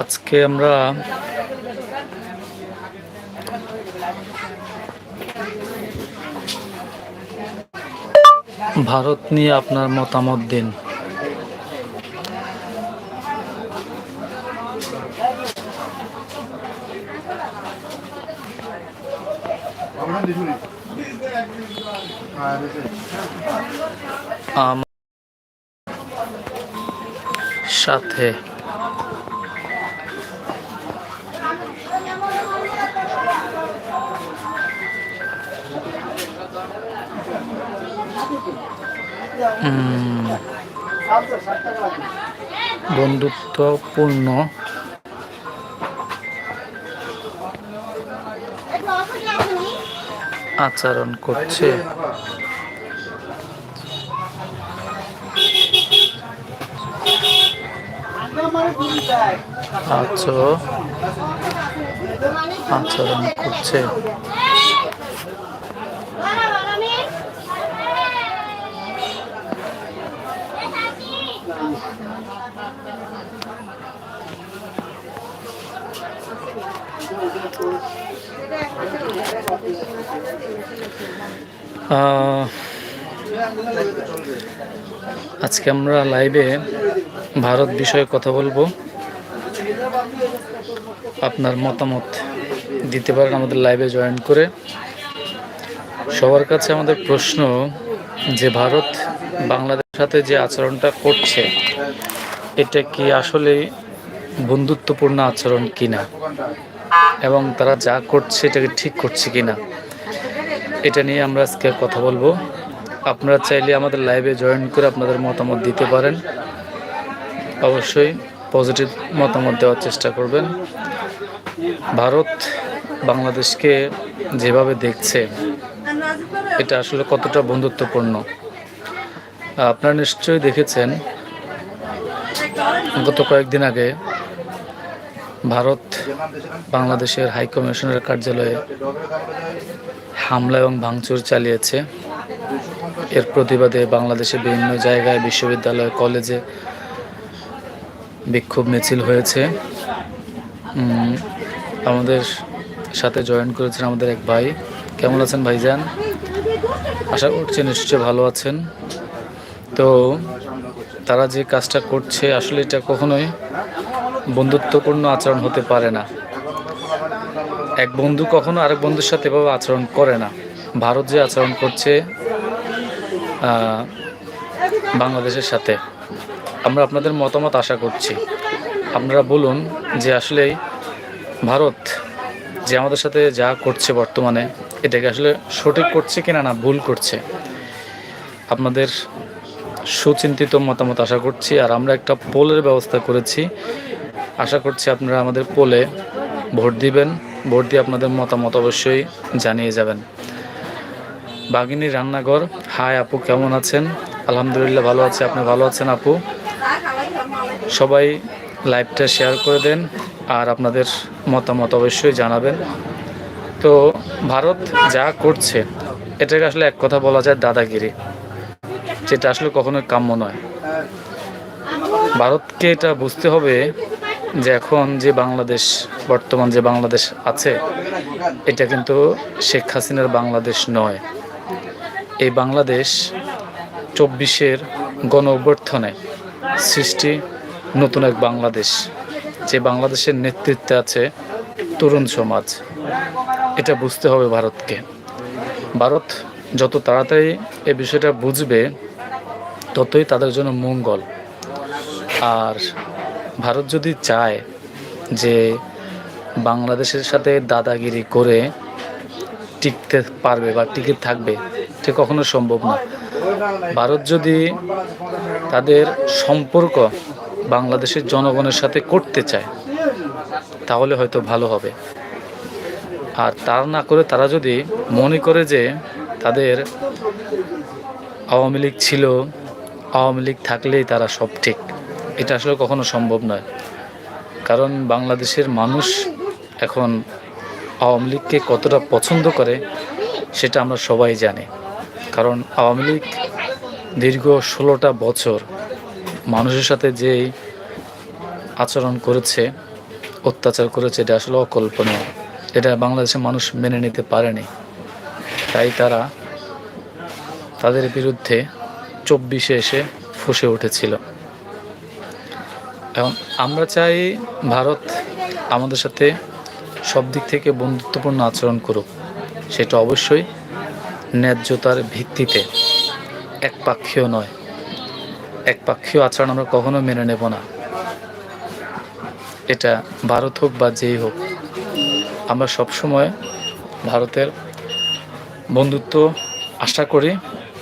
আজকে আমরা ভারত নিয়ে আপনার মতামত দিন। আম সাথে বন্ধুত্বপূর্ণ আচরণ করছে। আচর আচরণ করছে আহ, আজকে আমরা লাইভে ভারত বিষয়ে কথা বলব। আপনার মতামত দিতে পারেন আমাদের লাইভে জয়েন করে। সবার কাছে আমাদের প্রশ্ন, যে ভারত বাংলাদেশের সাথে যে আচরণটা করছে, এটা কি আসলে বন্ধুত্বপূর্ণ আচরণ কিনা? এবং তারা যা করছে, এটাকে ঠিক করছে কিনা? এটা নিয়ে আমরা আজকে কথা বলব। আপনারা চাইলে আমাদের লাইভে জয়েন করে আপনাদের মতামত দিতে পারেন। অবশ্যই পজিটিভ মতামত দেওয়ার চেষ্টা করবেন। ভারত বাংলাদেশকে যেভাবে দেখছে, এটা আসলে কতটা বন্ধুত্বপূর্ণ। আপনারা নিশ্চয়ই দেখেছেন, গত কয়েকদিন আগে ভারত বাংলাদেশের হাইকমিশনের কার্যালয়ে হামলা এবং ভাঙচুর চালিয়েছে। এর প্রতিবাদে বাংলাদেশে বিভিন্ন জায়গায় বিশ্ববিদ্যালয়, কলেজে বিক্ষোভ মিছিল হয়েছে। আমাদের সাথে জয়েন করেছেন আমাদের এক ভাই। কেমন আছেন ভাইজান? আশা করছি নিশ্চয় ভালো আছেন। তো তারা যে কাজটা করছে, আসলে এটা কখনোই বন্ধুত্বপূর্ণ আচরণ হতে পারে না। এক বন্ধু কখনো আরেক বন্ধুর সাথে এভাবে আচরণ করে না। ভারত যে আচরণ করছে বাংলাদেশের সাথে। আমরা আপনাদের মতামত আশা করছি। আপনারা বলুন যে আসলে ভারত যে আমাদের সাথে যা করছে বর্তমানে, এটাকে আসলে সঠিক করছে কিনা না ভুল করছে, আপনাদের সুচিন্তিত মতামত আশা করছি। আর আমরা একটা পোলের ব্যবস্থা করেছি। আশা করছি আপনারা আমাদের পোলে ভোট দিবেন। ভোট দিয়ে আপনাদের মতামত অবশ্যই জানিয়ে যাবেন। বাগিনী রান্নাঘর। হাই আপু, কেমন আছেন? আলহামদুলিল্লাহ ভালো আছে। আপনি ভালো আছেন আপু? সবাই লাইভটা শেয়ার করে দেন আর আপনাদের মতামত অবশ্যই জানাবেন। তো ভারত যা করছে, এটাকে আসলে এক কথা বলা যায় দাদাগিরি, যেটা আসলে কখনোই কাম্য নয়। ভারতকে এটা বুঝতে হবে যে এখন যে বাংলাদেশ, বর্তমান যে বাংলাদেশ আছে, এটা কিন্তু শেখ হাসিনার বাংলাদেশ নয়। এই বাংলাদেশ চব্বিশের গণ অভ্যর্থনে সৃষ্টি নতুন এক বাংলাদেশ, যে বাংলাদেশের নেতৃত্বে আছে তরুণ সমাজ। এটা বুঝতে হবে ভারতকে। ভারত যত তাড়াতাড়ি এ বিষয়টা বুঝবে, ততই তাদের জন্য মঙ্গল। আর ভারত যদি চায় যে বাংলাদেশের সাথে দাদাগিরি করে টিকতে পারবে বা টিকে থাকবে এটা কখনো সম্ভব না। ভারত যদি তাদের সম্পর্ক বাংলাদেশের জনগণের সাথে করতে চায়, তাহলে হয়তো ভালো হবে। আর তার না করে তারা যদি মনে করে যে তাদের আওয়ামী লীগ ছিল, আওয়ামী লীগ থাকলেই তারা সব ঠিক, এটা আসলে কখনো সম্ভব নয়। কারণ বাংলাদেশের মানুষ এখন আওয়ামী লীগকে কতটা পছন্দ করে, সেটা আমরা সবাই জানি। কারণ আওয়ামী লীগ দীর্ঘ ষোলোটা বছর মানুষের সাথে যেই আচরণ করেছে, অত্যাচার করেছে, এটা আসলে অকল্পনীয়। এটা বাংলাদেশের মানুষ মেনে নিতে পারেনি। তাই তারা তাদের বিরুদ্ধে চব্বিশে এসে ফুসে উঠেছিল। এখন আমরা চাই ভারত আমাদের সাথে সব দিক থেকে বন্ধুত্বপূর্ণ আচরণ করুক। সেটা অবশ্যই ন্যায্যতার ভিত্তিতে। একপাক্ষীয় নয়। একপাক্ষীয় আচরণ আমরা কখনো মেনে নেব না। এটা ভারত হোক বা যেই হোক, আমরা সবসময় ভারতের বন্ধুত্ব আশা করি,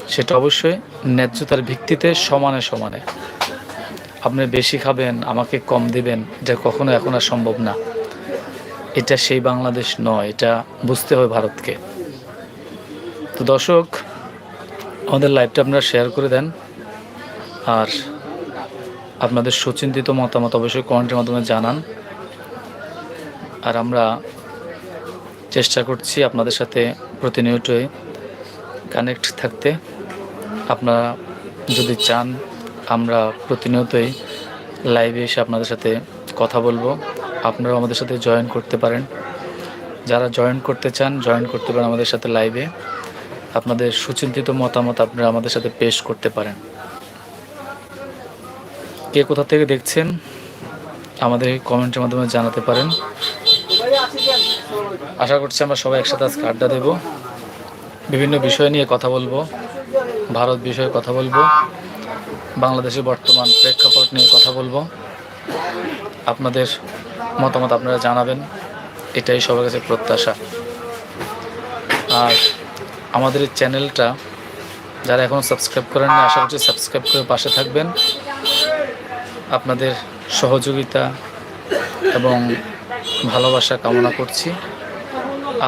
সেটা অবশ্যই ন্যায্যতার ভিত্তিতে সমানে সমানে। আপনি বেশি খাবেন, আমাকে কম দেবেন, এটা কখনো এখন আর সম্ভব না। এটা সেই বাংলাদেশ নয়, এটা বুঝতে হয় ভারতকে। তো দর্শক, আমাদের লাইভটা আপনারা শেয়ার করে দেন। আর আপনাদের সুচিন্তিত মতামত অবশ্যই কমেন্টের মাধ্যমে জানান। আর আমরা চেষ্টা করছি আপনাদের সাথে প্রতিনিয়তই কানেক্ট থাকতে। আপনারা যদি চান, আমরা প্রতিনিয়তই লাইভে এসে আপনাদের সাথে কথা বলব। আপনারাও আমাদের সাথে জয়েন করতে পারেন। যারা জয়েন করতে চান জয়েন করতে পারেন আমাদের সাথে লাইভে আপনাদের সুচিন্তিত মতামত আপনারা আমাদের সাথে পেশ করতে পারেন। কে কোথা থেকে দেখছেন, আমাদের কমেন্টের মাধ্যমে জানাতে পারেন। আশা করছি আমরা সবাই একসাথে আজকে আড্ডা দেব। বিভিন্ন বিষয় নিয়ে কথা বলব। ভারত বিষয়ে কথা বলব। বাংলাদেশের বর্তমান প্রেক্ষাপট নিয়ে কথা বলব। আপনাদের মতামত আপনারা জানাবেন। এটাই সবার কাছে প্রত্যাশা। আর আমাদের এই চ্যানেলটা যারা এখনও সাবস্ক্রাইব করেন না আশা করছি সাবস্ক্রাইব করে পাশে থাকবেন। আপনাদের সহযোগিতা এবং ভালোবাসা কামনা করছি।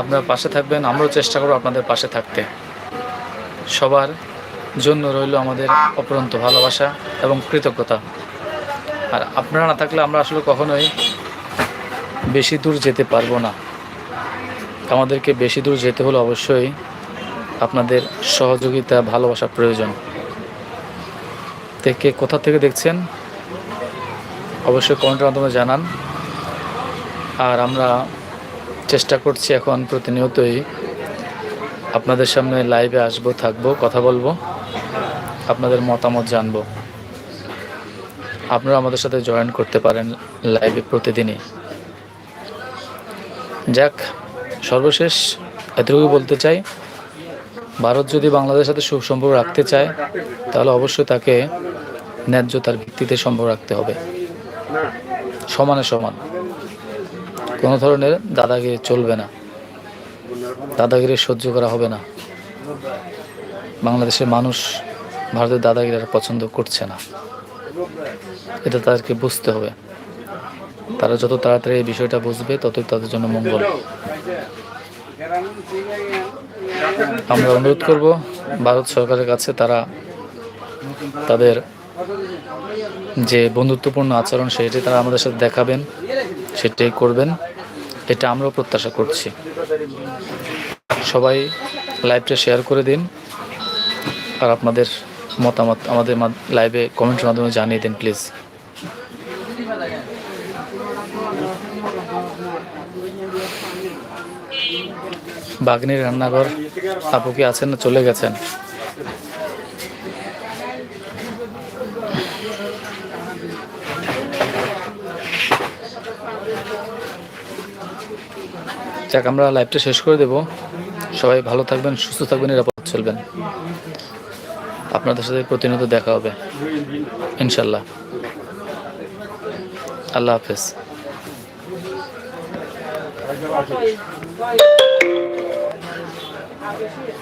আপনারা পাশে থাকবেন, আমরাও চেষ্টা করব আপনাদের পাশে থাকতে। সবার জন্য রইল আমাদের অপরন্ত ভালোবাসা এবং কৃতজ্ঞতা। আর আপনারা না থাকলে আমরা আসলে কখনোই বেশি দূর যেতে পারব না। আমাদেরকে বেশি দূর যেতে হলে অবশ্যই আপনাদের সহযোগিতা, ভালোবাসা প্রয়োজন। থেকে কোথা থেকে দেখছেন? অবশ্যই কমেন্টের মাধ্যমে জানান। আর আমরা চেষ্টা করছি এখন প্রতিনিয়তই আপনাদের সামনে লাইভে আসব, থাকব, কথা বলব, আপনাদের মতামত জানব। আপনারা আমাদের সাথে জয়েন করতে পারেন লাইভে প্রতিদিনই। যাক, সর্বশেষ এতটুকু বলতে চাই। ভারত যদি বাংলাদেশের সাথে সুসম্পর্ক রাখতে চায়, তাহলে অবশ্যই তাকে ন্যায্যতার ভিত্তিতে সম্পর্ক রাখতে হবে। সমানে সমান। কোনো ধরনের দাদাগিরি চলবে না। দাদাগিরি সহ্য করা হবে না। বাংলাদেশের মানুষ ভারতের দাদাগিরি আর পছন্দ করছে না। এটা তাদেরকে বুঝতে হবে। তারা যত তাড়াতাড়ি এই বিষয়টা বুঝবে, ততই তাদের জন্য মঙ্গল। আমরা অনুরোধ করব, ভারত সরকারের কাছে তারা তাদের যে বন্ধুত্বপূর্ণ আচরণ সেটি তারা আমাদের সাথে দেখাবেন, সেটাই করবেন। এটা আমরাও প্রত্যাশা করছি। সবাই লাইভটা শেয়ার করে দিন আর আপনাদের মতামত আমাদের লাইভে কমেন্টের মাধ্যমে জানিয়ে দিন, প্লিজ। বাগনির রান্নাঘর। আপু কি আছেন না চলে গেছেন? যাক, আমরা লাইভটা শেষ করে দেব। সবাই ভালো থাকবেন, সুস্থ থাকবেন, নিরাপদ চলবেন। আপনাদের সাথে প্রতিনিয়ত দেখা হবে। ইনশাল্লাহ আল্লাহ হাফেজ। Dziękuję.